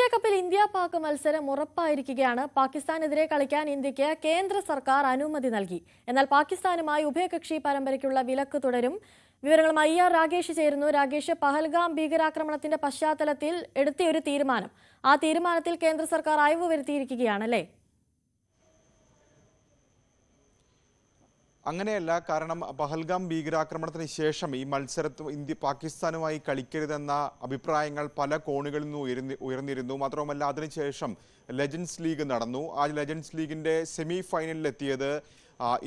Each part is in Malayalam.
ഏഷ്യ കപ്പിൽ ഇന്ത്യ പാക് മത്സരം ഉറപ്പായിരിക്കുകയാണ്. പാകിസ്ഥാനെതിരെ കളിക്കാൻ ഇന്ത്യയ്ക്ക് കേന്ദ്ര സർക്കാർ അനുമതി നൽകി. എന്നാൽ പാകിസ്ഥാനുമായി ഉഭയകക്ഷി പരമ്പരയ്ക്കുള്ള വിലക്ക് തുടരും. വിവരങ്ങളുമായി ആർ രാകേഷ് ചേരുന്നു. രാകേഷ് പഹൽഗാം ഭീകരാക്രമണത്തിന്റെ പശ്ചാത്തലത്തിൽ എടുത്തിയൊരു തീരുമാനം. ആ തീരുമാനത്തിൽ കേന്ദ്ര സർക്കാർ അയവ് വരുത്തിയിരിക്കുകയാണല്ലേ? അങ്ങനെയല്ല കാരണം പഹൽഗാം ഭീകരാക്രമണത്തിന് ശേഷം ഈ മത്സരത്തിൽ ഇന്ത്യ പാകിസ്ഥാനുമായി കളിക്കരുതെന്ന അഭിപ്രായങ്ങൾ പല കോണുകളിൽ നിന്ന് ഉയർന്നി ഉയർന്നിരുന്നു. മാത്രവുമല്ല അതിനുശേഷം ലെജൻസ് ലീഗ് നടന്നു. ആ ലെജൻസ് ലീഗിന്റെ സെമി ഫൈനലിലെത്തിയത്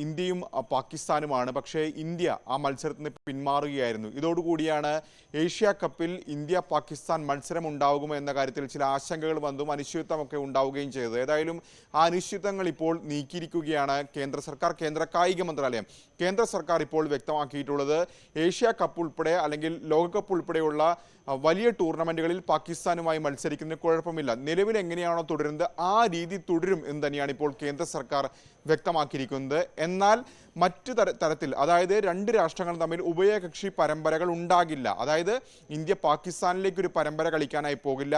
ഇന്ത്യയും പാകിസ്ഥാനുമാണ്. പക്ഷേ ഇന്ത്യ ആ മത്സരത്തിന് പിന്മാറുകയായിരുന്നു. ഇതോടുകൂടിയാണ് ഏഷ്യ കപ്പിൽ ഇന്ത്യ പാകിസ്ഥാൻ മത്സരം ഉണ്ടാകുമോ എന്ന കാര്യത്തിൽ ചില ആശങ്കകൾ വന്നും അനിശ്ചിതത്വമൊക്കെ ഉണ്ടാവുകയും ചെയ്തത് ഏതായാലും ആ അനിശ്ചിതങ്ങൾ ഇപ്പോൾ നീക്കിയിരിക്കുകയാണ് കേന്ദ്ര സർക്കാർ കേന്ദ്ര കായിക മന്ത്രാലയം. കേന്ദ്ര സർക്കാർ ഇപ്പോൾ വ്യക്തമാക്കിയിട്ടുള്ളത് ഏഷ്യ കപ്പ് ഉൾപ്പെടെ അല്ലെങ്കിൽ ലോകകപ്പ് ഉൾപ്പെടെയുള്ള വലിയ ടൂർണമെന്റുകളിൽ പാകിസ്ഥാനുമായി മത്സരിക്കുന്നതിന് കുഴപ്പമില്ല. നിലവിൽ എങ്ങനെയാണോ തുടരുന്നത് ആ രീതി തുടരും എന്ന് തന്നെയാണ് ഇപ്പോൾ കേന്ദ്ര സർക്കാർ വ്യക്തമാക്കിയിരിക്കുന്നത്. എന്നാൽ മറ്റു തര തരത്തിൽ അതായത് രണ്ട് രാഷ്ട്രങ്ങൾ തമ്മിൽ ഉഭയകക്ഷി പരമ്പരകൾ ഉണ്ടാകില്ല. അതായത് ഇന്ത്യ പാകിസ്ഥാനിലേക്ക് ഒരു പരമ്പര കളിക്കാനായി പോകില്ല.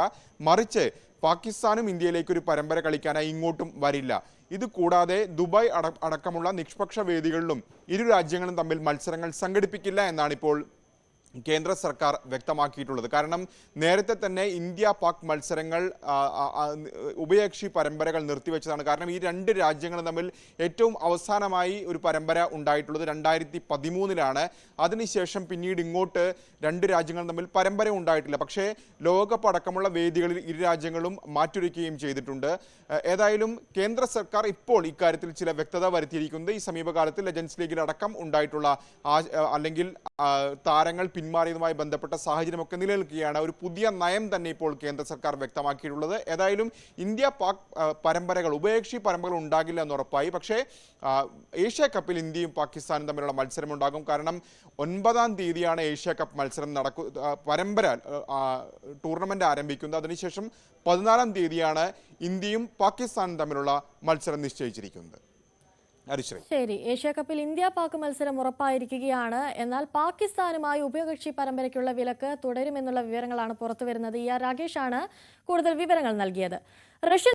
മറിച്ച് പാകിസ്ഥാനും ഇന്ത്യയിലേക്ക് ഒരു പരമ്പര കളിക്കാനായി ഇങ്ങോട്ടും വരില്ല. ഇത് കൂടാതെ ദുബായ് അട അടക്കമുള്ള നിഷ്പക്ഷ വേദികളിലും ഇരു രാജ്യങ്ങളും തമ്മിൽ മത്സരങ്ങൾ സംഘടിപ്പിക്കില്ല എന്നാണ് ഇപ്പോൾ കേന്ദ്ര സർക്കാർ വ്യക്തമാക്കിയിട്ടുള്ളത്. കാരണം നേരത്തെ തന്നെ ഇന്ത്യ പാക് മത്സരങ്ങൾ ഉഭയകക്ഷി പരമ്പരകൾ നിർത്തിവെച്ചതാണ്. കാരണം ഈ രണ്ട് രാജ്യങ്ങൾ തമ്മിൽ ഏറ്റവും അവസാനമായി ഒരു പരമ്പര ഉണ്ടായിട്ടുള്ളത് രണ്ടായിരത്തി പതിമൂന്നിലാണ് അതിനുശേഷം പിന്നീട് ഇങ്ങോട്ട് രണ്ട് രാജ്യങ്ങൾ തമ്മിൽ പരമ്പര ഉണ്ടായിട്ടില്ല. പക്ഷേ ലോകകപ്പ് അടക്കമുള്ള വേദികളിൽ ഇരു രാജ്യങ്ങളും മാറ്റുരയ്ക്കുകയും ചെയ്തിട്ടുണ്ട്. ഏതായാലും കേന്ദ്ര സർക്കാർ ഇപ്പോൾ ഇക്കാര്യത്തിൽ ചില വ്യക്തത വരുത്തിയിരിക്കുന്നത് ഈ സമീപകാലത്ത് ലെജൻസ് ലീഗിൽ അടക്കം ഉണ്ടായിട്ടുള്ള അല്ലെങ്കിൽ താരങ്ങൾ പിന്മാറിയതുമായി ബന്ധപ്പെട്ട സാഹചര്യമൊക്കെ നിലനിൽക്കുകയാണ്. ഒരു പുതിയ നയം തന്നെ ഇപ്പോൾ കേന്ദ്ര സർക്കാർ വ്യക്തമാക്കിയിട്ടുള്ളത്. ഏതായാലും ഇന്ത്യ പാക് പരമ്പരകൾ ഉഭയകക്ഷി പരമ്പരകൾ ഉണ്ടാകില്ല എന്ന് ഉറപ്പായി. പക്ഷേ ഏഷ്യ കപ്പിൽ ഇന്ത്യയും പാകിസ്ഥാനും തമ്മിലുള്ള മത്സരം ഉണ്ടാകും. കാരണം ഒൻപതാം തീയതിയാണ് ഏഷ്യ കപ്പ് മത്സരം നടക്കു പരമ്പര ടൂർണമെന്റ് ആരംഭിക്കുന്നത്. അതിനുശേഷം പതിനാലാം തീയതിയാണ് ഇന്ത്യയും പാകിസ്ഥാനും തമ്മിലുള്ള മത്സരം നിശ്ചയിച്ചിരിക്കുന്നത്. ശരി ഏഷ്യ കപ്പിൽ ഇന്ത്യ പാക് മത്സരം ഉറപ്പായിരിക്കുകയാണ്. എന്നാൽ പാകിസ്ഥാനുമായി ഉഭയകക്ഷി പരമ്പരയ്ക്കുള്ള വിലക്ക് തുടരുമെന്നുള്ള വിവരങ്ങളാണ് പുറത്തുവരുന്നത്. ഇ ആർ രാകേഷാണ് കൂടുതൽ വിവരങ്ങൾ നൽകിയത്. റഷ്യൻ